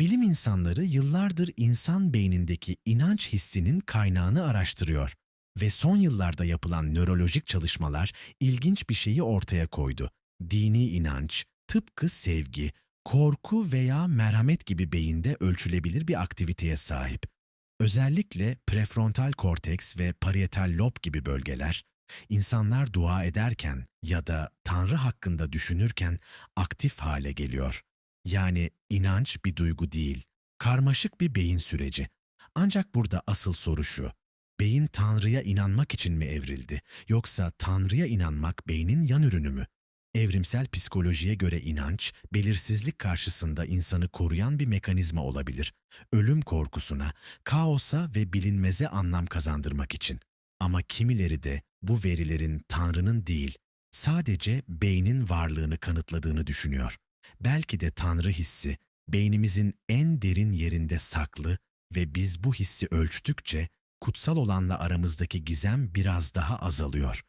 Bilim insanları yıllardır insan beynindeki inanç hissinin kaynağını araştırıyor ve son yıllarda yapılan nörolojik çalışmalar ilginç bir şeyi ortaya koydu. Dini inanç, tıpkı sevgi, korku veya merhamet gibi beyinde ölçülebilir bir aktiviteye sahip. Özellikle prefrontal korteks ve parietal lob gibi bölgeler, insanlar dua ederken ya da Tanrı hakkında düşünürken aktif hale geliyor. Yani inanç bir duygu değil, karmaşık bir beyin süreci. Ancak burada asıl soru şu. Beyin Tanrı'ya inanmak için mi evrildi? Yoksa Tanrı'ya inanmak beynin yan ürünü mü? Evrimsel psikolojiye göre inanç, belirsizlik karşısında insanı koruyan bir mekanizma olabilir. Ölüm korkusuna, kaosa ve bilinmeze anlam kazandırmak için. Ama kimileri de bu verilerin Tanrı'nın değil, sadece beynin varlığını kanıtladığını düşünüyor. Belki de Tanrı hissi beynimizin en derin yerinde saklı ve biz bu hissi ölçtükçe kutsal olanla aramızdaki gizem biraz daha azalıyor.